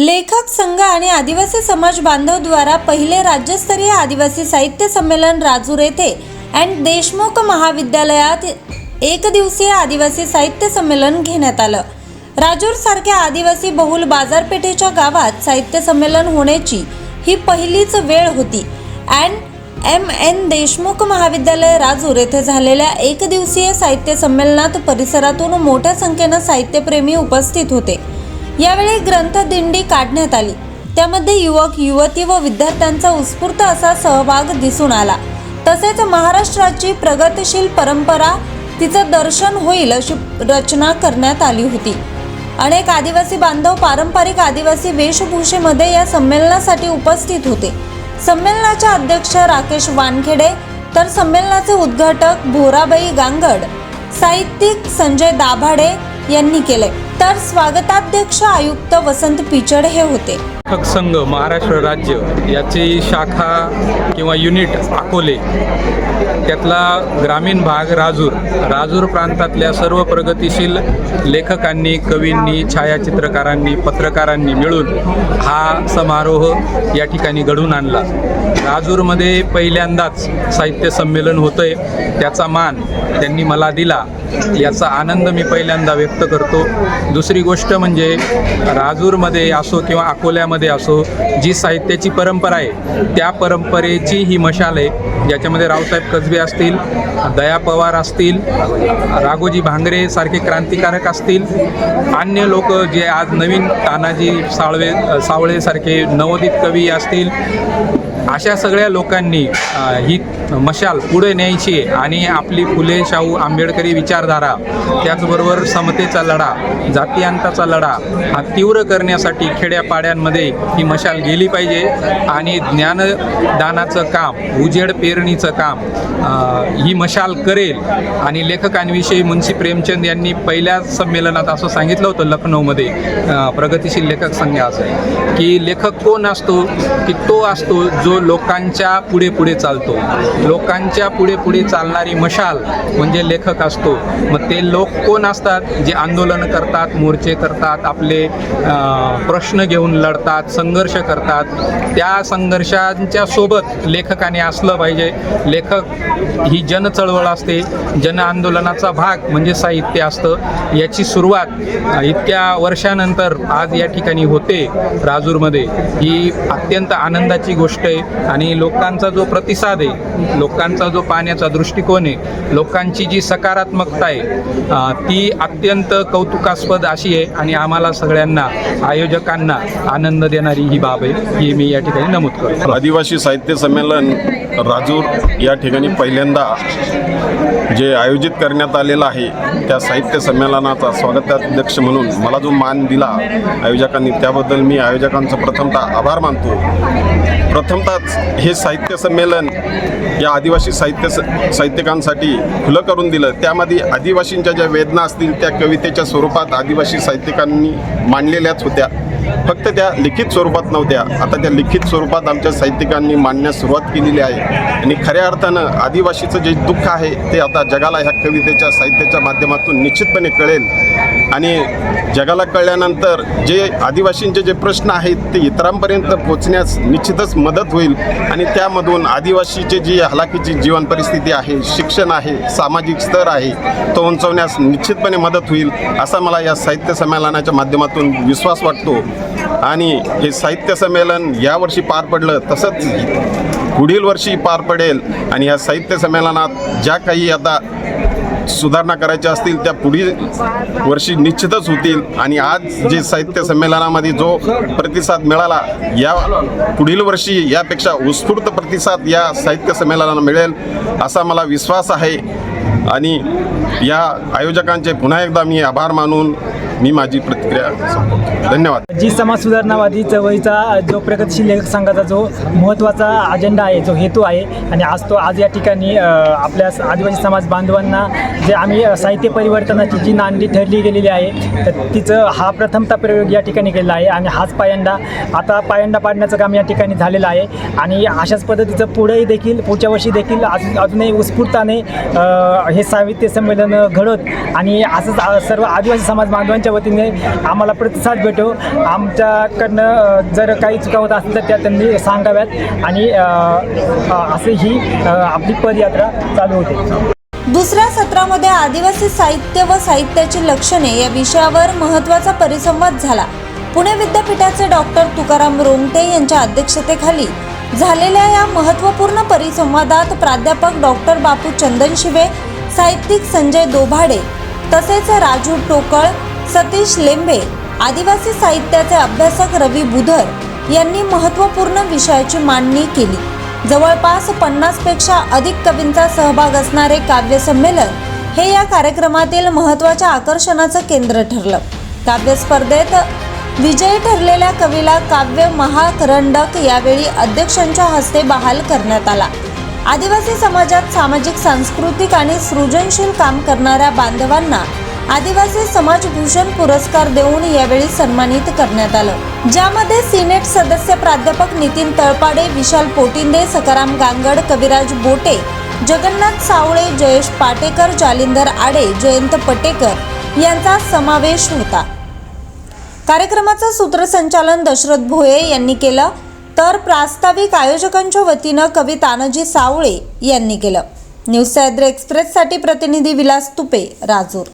लेखक संघ आणि आदिवासी समाज बांधव द्वारा पहिले राज्यस्तरीय आदिवासी साहित्य संमेलन राजूर येथे अँड देशमुख महाविद्यालयात एक दिवसीय आदिवासी साहित्य संमेलन घेण्यात आलं. राजूर सारख्या आदिवासी बहुल बाजारपेठेच्या गावात साहित्य संमेलन होण्याची ही पहिलीच वेळ होती. अँड एम एन देशमुख महाविद्यालय राजूर येथे झालेल्या एक दिवसीय साहित्य संमेलनात परिसरातून मोठ्या संख्येनं साहित्यप्रेमी उपस्थित होते. यावेळी ग्रंथदिंडी काढण्यात आली. त्यामध्ये युवक युवती व विद्यार्थ्यांचा उत्स्फूर्त असा सहभाग दिसून आला. तसेच महाराष्ट्राची प्रगतिशील परंपरा तिचं दर्शन होईल अशी रचना करण्यात आली होती. अनेक आदिवासी बांधव पारंपरिक आदिवासी वेशभूषेमध्ये या संमेलनासाठी उपस्थित होते. संमेलनाच्या अध्यक्ष राकेश वानखेडे तर संमेलनाचे उद्घाटक भोराबाई गांगड साहित्यिक संजय दाभाडे यांनी केले. तर स्वागताध्यक्ष आयुक्त वसंत पिचड हे होते. लेखक संघ महाराष्ट्र राज्य याची शाखा किंवा युनिट अकोले त्यातला ग्रामीण भाग राजूर. राजूर प्रांतातल्या सर्व प्रगतिशील लेखकांनी कवींनी छायाचित्रकारांनी पत्रकारांनी मिळून हा समारोह या ठिकाणी घडवून आणला. राजूरमध्ये पहिल्यांदाच साहित्य संमेलन होतंय त्याचा मान त्यांनी मला दिला. याचा आनंद मी पहिल्यांदा व्यक्त करतो. दुसरी गोष्ट म्हणजे राजूरमध्ये असो किंवा अकोल्यामध्ये असो जी साहित्याची परंपरा आहे त्या परंपरेची ही मशाल आहे ज्याच्यामध्ये रावसाहेब कसबे असतील दया पवार असतील राघोजी भांगरे सारखे क्रांतिकारक असतील अन्य लोक जे आज नवीन तानाजी साळवे सावळेसारखे नवोदित कवी असतील अशा सगळ्या लोकांनी ही मशाल पुढे न्यायची आणि आपली फुले शाहू आंबेडकरी विचारधारा त्याचबरोबर समतेचा लढा जातीयांताचा लढा हा तीव्र करण्यासाठी खेड्यापाड्यांमध्ये ही मशाल गेली पाहिजे. आणि ज्ञानदानाचं काम उजेड पेरणीचं काम ही मशाल करेल. आणि लेखकांविषयी मुन्शी प्रेमचंद यांनी पहिल्या संमेलनात असं सांगितलं होतं लखनौमध्ये प्रगतिशील लेखक संघ असं की लेखक कोण असतो की तो असतो जो लोकांच्या पुढे पुढे चालतो. लोकांच्या पुढे पुढे चालणारी मशाल म्हणजे लेखक असतो. मग ते लोक कोण असतात? जे आंदोलन करतात मोर्चे करतात आपले प्रश्न घेऊन लढतात संघर्ष करतात. त्या संघर्षांच्या सोबत लेखकाने असलं पाहिजे. लेखक ही जनचळवळ असते. जन आंदोलनाचा भाग म्हणजे साहित्य असतं. याची सुरुवात इतक्या वर्षानंतर आज या ठिकाणी होते राजूरमध्ये. ही अत्यंत आनंदाची गोष्ट आहे आणि लोकांचा जो प्रतिसाद आहे लोकांचा जो पाहण्याचा दृष्टिकोन आहे लोकांची जी सकारात्मकता आहे ती अत्यंत कौतुकास्पद अशी आहे आणि आम्हाला सगळ्यांना आयोजकांना आनंद देणारी ही बाब आहे ही मी या ठिकाणी नमूद करतो. आदिवासी साहित्य संमेलन राजूर या ठिकाणी पहिल्यांदा जे आयोजित करण्यात आलेलं आहे त्या साहित्य संमेलनाचा स्वागताध्यक्ष म्हणून मला जो मान दिला आयोजकांनी त्याबद्दल मी आयोजकांचा प्रथमतः आभार मानतो. प्रथमतःच हे साहित्य संमेलन या आदिवासी साहित्य साहित्यिकांसाठी खुलं करून दिलं. त्यामध्ये आदिवासींच्या ज्या वेदना असतील त्या कवितेच्या स्वरूपात आदिवासी साहित्यिकांनी मांडलेल्याच होत्या. फक्त त्या लिखित स्वरूपात नव्हत्या. आता त्या लिखित स्वरूपात आमच्या साहित्यिकांनी मांडण्यास सुरुवात केलेली आहे. आणि खऱ्या अर्थानं आदिवासीचं जे दुःख आहे ते आता जगाला ह्या कवितेच्या साहित्याच्या माध्यमातून निश्चितपणे कळेल. आणि जगाला कळल्यानंतर जे आदिवासींचे जे प्रश्न आहेत ते इतरांपर्यंत पोचण्यास निश्चितच मदत होईल. आणि त्यामधून आदिवासीचे जी हलाखीची जीवन परिस्थिती आहे शिक्षण आहे सामाजिक स्तर आहे तो उंचवण्यास निश्चितपणे मदत होईल असा मला या साहित्य संमेलनाच्या माध्यमातून विश्वास वाटतो. आणि हे साहित्य संमेलन यावर्षी पार पडलं तसंच पुढील वर्षी पार पडेल. आणि या साहित्य संमेलनात ज्या काही आता सुधारणा करायच्या असतील त्या पुढील वर्षी निश्चितच होतील. आणि आज जे साहित्य संमेलनामध्ये जो प्रतिसाद मिळाला या पुढील वर्षी यापेक्षा उत्स्फूर्त प्रतिसाद या साहित्य संमेलनाला मिळेल असा मला विश्वास आहे. आणि या आयोजकांचे पुन्हा एकदा मी आभार मानून मी माझी प्रतिक्रिया संपवतो. धन्यवाद. जी समाज सुधारणावादी चळवळीचा जो प्रगतशील लेखक संघाचा जो महत्त्वाचा अजेंडा आहे जो हेतू आहे आणि आज तो आज या ठिकाणी आपल्या स- आदिवासी समाज बांधवांना जे आम्ही साहित्य परिवर्तनाची जी नांदी ठरली गेलेली आहे तर तिचं हा प्रथमता प्रयोग या ठिकाणी केलेला आहे आणि हाच पायंडा आता पायंडा पाडण्याचं काम या ठिकाणी झालेलं आहे आणि अशाच पद्धतीचं पुढेही देखील पुढच्या वर्षी देखील अजून अजूनही उत्स्फूर्ताने हे साहित्य संमेलन घडत आणि असंच सर्व आदिवासी समाज बांधवांच्या संस्थेच्या वतीने आम्हाला प्रतिसाद भेटो. आमच्याकडनं जर काही चुका होत असतील तर त्या त्यांनी सांगाव्यात. आणि असे ही आपली पदयात्रा चालू होते. दुसऱ्या सत्रामध्ये आदिवासी साहित्य व साहित्याची लक्षणे या विषयावर महत्त्वाचा परिसंवाद झाला. पुणे विद्यापीठाचे डॉक्टर तुकाराम रोंगटे यांच्या अध्यक्षतेखाली झालेल्या या महत्त्वपूर्ण परिसंवादात प्राध्यापक डॉक्टर बापू चंदनशिवे साहित्यिक संजय दोभाडे तसेच राजू टोकळ सतीश लेंबे आदिवासी साहित्याचे अभ्यासक रवी बुधर यांनी महत्त्वपूर्ण विषयाची मांडणी केली. जवळपास पन्नासपेक्षा अधिक कवींचा सहभाग असणारे काव्य संमेलन हे या कार्यक्रमातील महत्त्वाच्या आकर्षणाचं केंद्र ठरलं. काव्यस्पर्धेत विजय विजयी ठरलेल्या कवीला काव्य महाकरंडक यावेळी अध्यक्षांच्या हस्ते बहाल करण्यात आला. आदिवासी समाजात सामाजिक सांस्कृतिक आणि सृजनशील काम करणाऱ्या बांधवांना आदिवासी समाज भूषण पुरस्कार देऊन यावेळी सन्मानित करण्यात आलं. ज्यामध्ये सिनेट सदस्य प्राध्यापक नितीन तळपाडे विशाल पोटिंदे सकाराम गांगड कविराज बोटे जगन्नाथ सावळे जयेश पाटेकर जालिंदर आडे जयंत पटेकर यांचा समावेश होता. कार्यक्रमाचं सूत्रसंचालन दशरथ भोये यांनी केलं तर प्रास्ताविक आयोजकांच्या वतीनं कवी तानाजी सावळे यांनी केलं. न्यूज सह्याद्री एक्सप्रेससाठी प्रतिनिधी विलास तुपे राजूर.